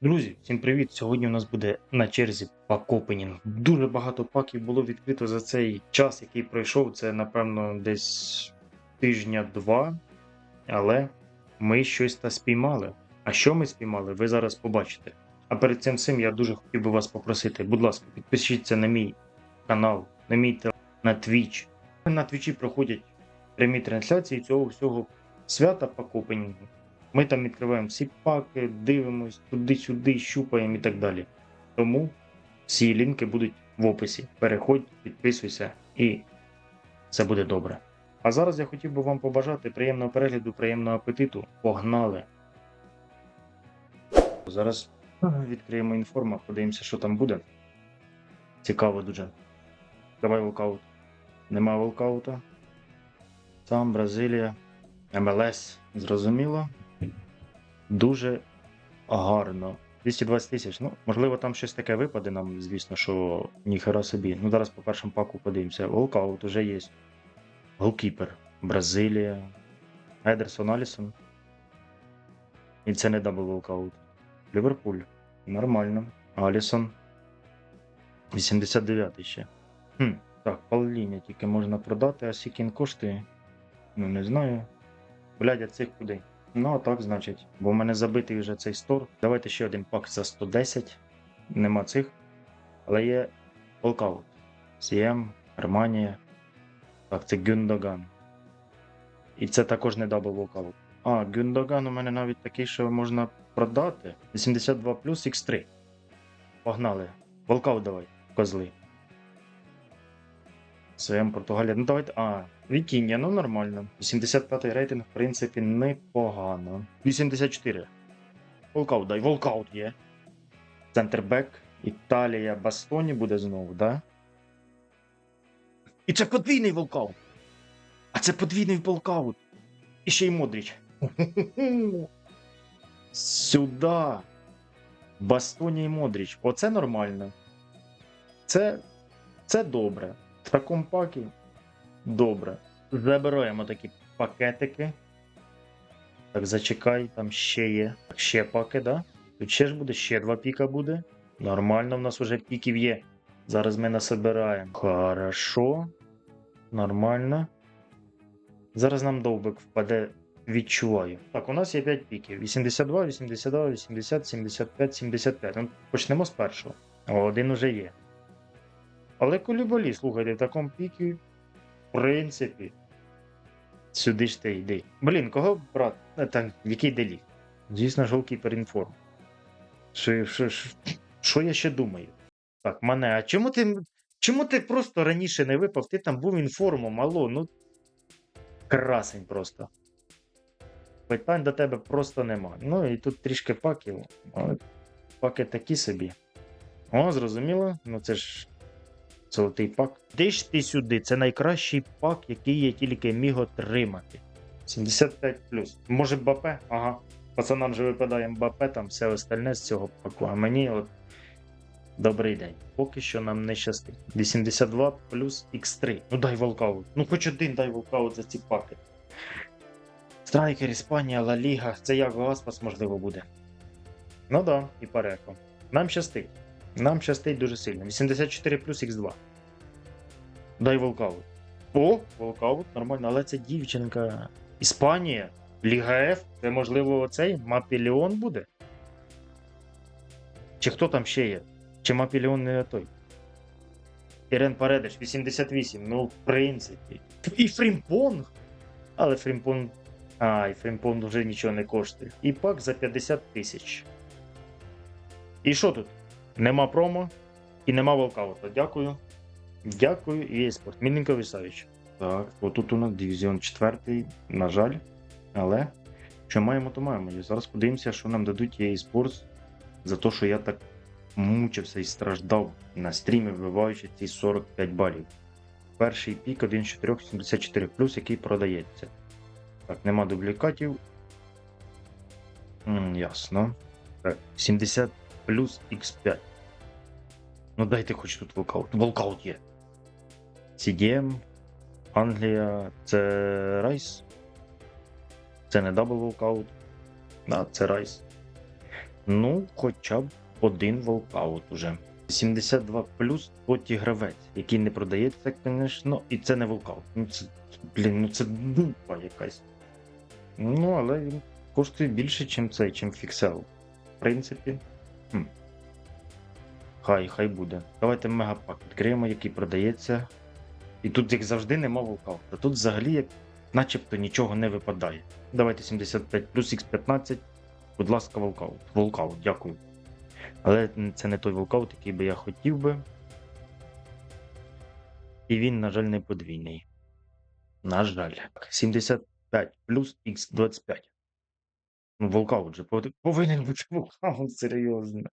Друзі, всім привіт! Сьогодні у нас буде на черзі пак-опенінг. Дуже багато паків було відкрито за цей час, який пройшов. Це, напевно, десь тижня-два. Але ми щось та спіймали. А що ми спіймали, ви зараз побачите. А перед цим всім я дуже хотів би вас попросити, будь ласка, підпишіться на мій канал, на мій телефон, на Twitch. На Твічі проходять прямі трансляції цього всього свята пак-опенінгу. Ми там відкриваємо всі паки, дивимось туди-сюди, щупаємо і так далі. Тому всі лінки будуть в описі. Переходь, підписуйся і все буде добре. А зараз я хотів би вам побажати приємного перегляду, приємного апетиту. Погнали! Зараз відкриємо інформа, подивимося, що там буде. Цікаво дуже. Давай волкаут. Нема волкаута. Там Бразилія. МЛС. Зрозуміло. Дуже гарно. 220 тисяч. Ну, можливо, там щось таке випаде нам, звісно, що ніхера собі. Ну, зараз по першому паку подивимося. Волкаут уже є. Голкіпер. Бразилія. Едерсон Алісон. І це не дабл волкаут. Ліверпуль. Нормально. Алісон. 89 ще. Хм, так, Палліня тільки можна продати, а Сікін коштує. Ну, не знаю. Блядь, а цих куди? Ну, а так, значить. Бо в мене забитий вже цей стор. Давайте ще один пак за 110. Нема цих. Але є Волкаут. Сієм, Германія. Так, це Гюндоган. І це також не дабл волкаут. А, Гюндоган у мене навіть такий, що можна продати. 82 плюс X3. Погнали. Волкаут давай, козли. СМ Португалія. Ну давайте. А, Вікіння, ну нормально. 85-й рейтинг, в принципі, непогано. 84. Волкаут, дай, волкаут є. Центрбек. Італія, Бастоні буде знову, да? І це подвійний волкаут. А це подвійний волкаут. І ще й Модріч. Сюда. Бастоні і Модріч. Оце нормально. Це, це добре. В такому добре. Забираємо такі пакетики. Так, зачекай, там ще є. Так, ще паки, да? Тут ще ж буде, ще два піка буде. Нормально, в нас вже піків є. Зараз ми насобираємо. Хорошо. Нормально. Зараз нам довбик впаде. Відчуваю. Так, у нас є 5 піків: 82, 82, 80, 75, 75. Ну, почнемо з першого. Один уже є. Але Кулібалі, слухайте, в такому пікі, в принципі, сюди ж ти йди. Блін, кого брат? Е, Так, який деліг? Звісно, ж, голкіпер інформ. Що, що, що, я ще думаю? Так, мене, а чому ти. Чому ти просто раніше не випав? Ти там був інформом, алло, ну. Красень просто. Питань до тебе просто нема. Ну і тут трішки паків. але Паки такі собі. О, зрозуміло. Ну це ж золотий пак. Де ж ти сюди? Це найкращий пак, який я тільки міг отримати. 75 Може Бапе? Ага. Пацанам же випадає Мбапе, там все остальне з цього паку. А мені от. Добрий день. Поки що нам не щастить. 82 плюс X3. Ну дай волкаут. Ну хоч один дай волкаут за ці паки. Страйкер, Іспанія, Ла Ліга. Це як Гаспас, можливо, буде. Ну да, і Пареко. Нам щастить. Нам щастить дуже сильно. 84 плюс Х2. Дай волкаут. О, волкаут, нормально, але це дівчинка. Іспанія, Ліга Ф. Це можливо оцей Мапіліон буде? Чи хто там ще є? Чи Мапіліон не той? Ірен Паредеш, 88. Ну, в принципі. І Фрімпонг. Але Фрімпонг. А, і Фрімпонг вже нічого не коштує. І пак за 50 тисяч. І що тут? Нема промо і нема волкаута. Дякую. Дякую, і спорт. Мінненко Вісавіч. Так, отут у нас дивізіон 4, на жаль. Але що маємо, то маємо. І зараз подивимося, що нам дадуть EA Sports за те, що я так мучився і страждав на стрімі, вбиваючи ці 45 балів. Перший пік 1 з 4, 74 який продається. Так, нема дублікатів. М, ясно. Так, 70 плюс X5. Ну дайте хоч тут волкаут. Волкаут є. CDM, Англія, це Райс. Це не дабл волкаут. Да, це Райс. Ну, хоча б один волкаут уже. 72 плюс поті гравець, який не продається, звісно, і це не волкаут. Ну це, блін, ну це дупа якась. Ну, але він коштує більше, ніж цей, чим фіксел. В принципі. Хм. Хай, хай буде. Давайте мегапак відкриємо, який продається. І тут, як завжди, нема волкаута. Тут взагалі як начебто нічого не випадає. Давайте 75 плюс X15. Будь ласка, волкаут. Волкаут, дякую. Але це не той волкаут, який би я хотів би. І він, на жаль, не подвійний. На жаль. 75 плюс X25. Ну, волкаут же повинен бути волкаут, серйозно.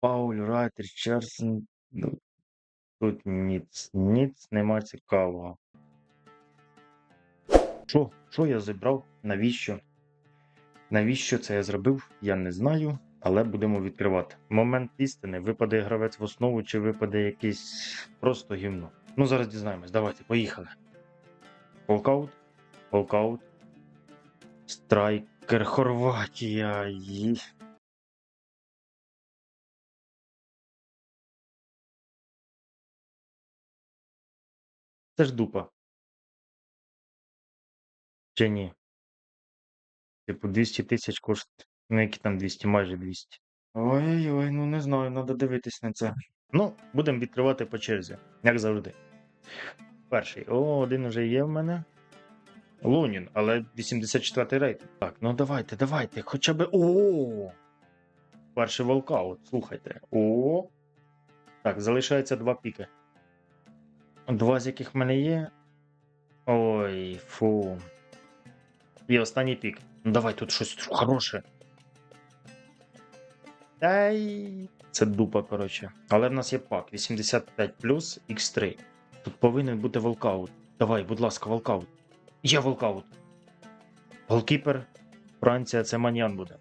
Пауль, Райт, Річардсон. Ну, тут ніц, ніц нема цікавого. Що? Що я зібрав? Навіщо? Навіщо це я зробив, я не знаю, але будемо відкривати. Момент істини, випаде гравець в основу, чи випаде якийсь просто гімно. Ну, зараз дізнаємось. Давайте, поїхали. Волкаут. Волкаут. Страйкер Хорватія. Ї- Це ж дупа. Чи ні? Типу 200 тисяч коштує. Ну, які там 200, майже 200. Ой-ой, ну не знаю, треба дивитись на це. Ну, будемо відкривати по черзі, як завжди. Перший. О, один вже є в мене. Лунін, але 84 рейтинг. Так, ну давайте, давайте. Хоча б. О! Перший волкаут, слухайте. О! Так, залишається два піки. Два з яких в мене є. Ой, фу. І останній пік. Ну давай тут щось хороше. Ай. Це дупа, коротше. Але в нас є пак 85 плюс X3. Тут повинен бути волкаут. Давай, будь ласка, волкаут. Є волкаут. Голкіпер. Франція, це маньян буде.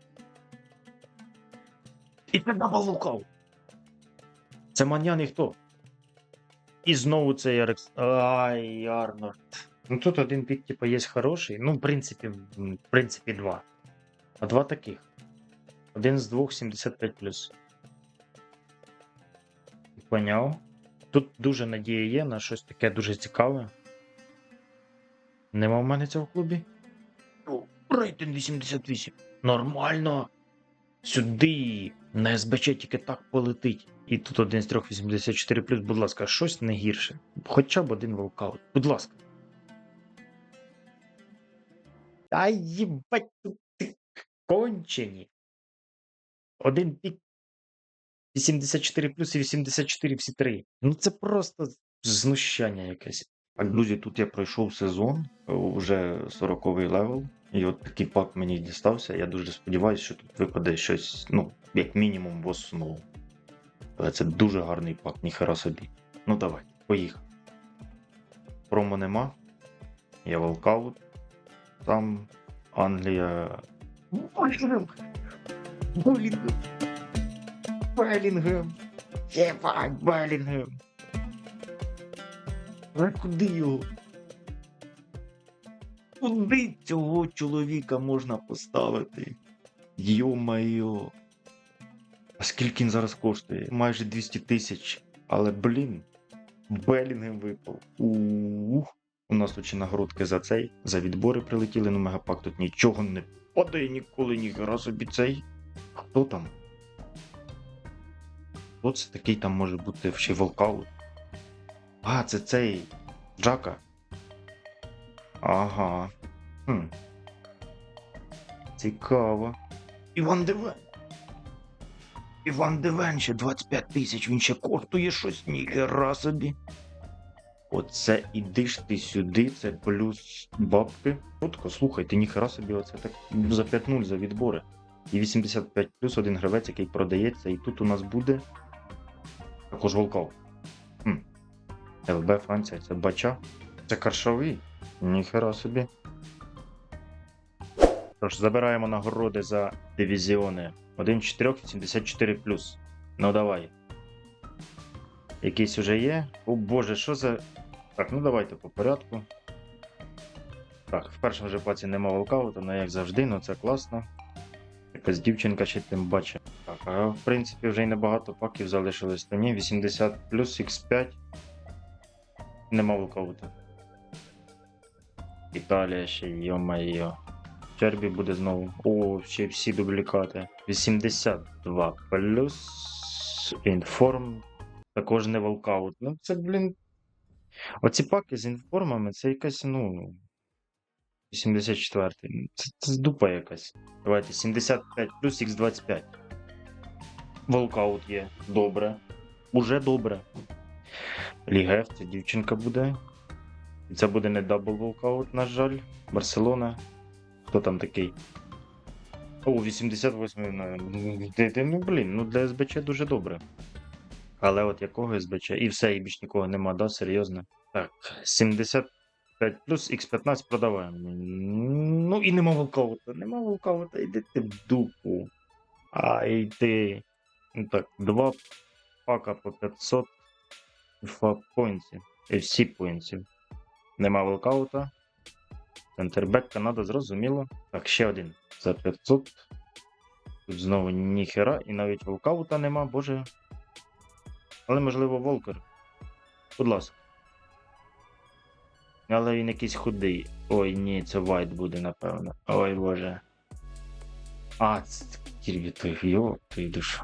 І це дабл волкаут. Це маньян і хто? І знову цей Арекс. Ай, Арнольд. Ну тут один пік, типу, є хороший. Ну, в принципі, в принципі, два. А два таких. Один з двох 75 плюс. Поняв. Тут дуже надія є на щось таке дуже цікаве. Нема в мене цього в клубі. О, рейтинг 88. Нормально. Сюди. На СБЧ тільки так полетить. І тут один з трьох 84 плюс, будь ласка, щось не гірше. Хоча б один волкаут. Будь ласка. Та їбать ти кончені. Один пік 84 плюс і 84 всі три. Ну це просто знущання якесь. Так, друзі, тут я пройшов сезон, вже 40-й левел, і от такий пак мені дістався. Я дуже сподіваюся, що тут випаде щось, ну, як мінімум, в основу. Але це дуже гарний пак, ніхера собі. Ну давай, поїхали. Промо нема. Я волкаут. Там Англія. Белінгем! Белінгем! Белінгем! Єбать, Белінгем! А куди його? Куди цього чоловіка можна поставити? Йо-майо. А скільки він зараз коштує? Майже 200 тисяч. Але, блін, Белінгем випав. Ух. У нас тут нагородки за цей, за відбори прилетіли, ну мегапак тут нічого не падає ніколи, ніхера собі цей. Хто там? Хто це такий там може бути ще волкаут? А, це цей Джака. Ага. Хм. Цікаво. Іван Девен. Іван Девен ще 25 тисяч, він ще коштує щось ніхера собі. Оце іди ж ти сюди, це плюс бабки. Чутко, слухайте, ніхера собі, оце так за 5-0 за відбори. І 85 плюс один гравець, який продається, і тут у нас буде також волков. ЛБ Франція, це бача. Це каршовий. Ніхера собі. Тож, забираємо нагороди за дивізіони. 1 з 4, 74. Ну давай. Якийсь уже є. О боже, що за. Так, ну давайте по порядку. Так, в першому же паці нема волкаута, але як завжди, ну це класно. Якась дівчинка ще тим бачить. Так, а в принципі вже й небагато паків залишилось. Та ні, 80 плюс X5. Нема лукаута. Італія ще, йо-майо. Чербі буде знову. О, ще всі дублікати. 82 плюс інформ. Також не волкаут. Ну це, блін. Оці паки з інформами, це якась, ну. 84. Це, це дупа якась. Давайте 75 плюс Х25. Волкаут є. Добре. Уже добре. Ліга це дівчинка буде. І це буде не дабл волкаут, на жаль. Барселона. Хто там такий? О, 88 ну, Ну, блін, ну для СБЧ дуже добре. Але от якого СБЧ? І все, і більш нікого нема, да, серйозно. Так, 75 плюс X15 продаваємо. Ну і нема волкаута. Нема волкаута, йди ти в дупу. Ай ти. Ну так, два пака по 500 два поінтів. Всі поінтів. Нема волкаута. Центрбек Канада, зрозуміло. Так, ще один за 500. Тут знову ніхера, і навіть волкаута нема, боже. Але можливо волкер. Будь ласка. Але він якийсь худий. Ой, ні, це вайт буде, напевно. Ой боже. А, це йо, твій душ.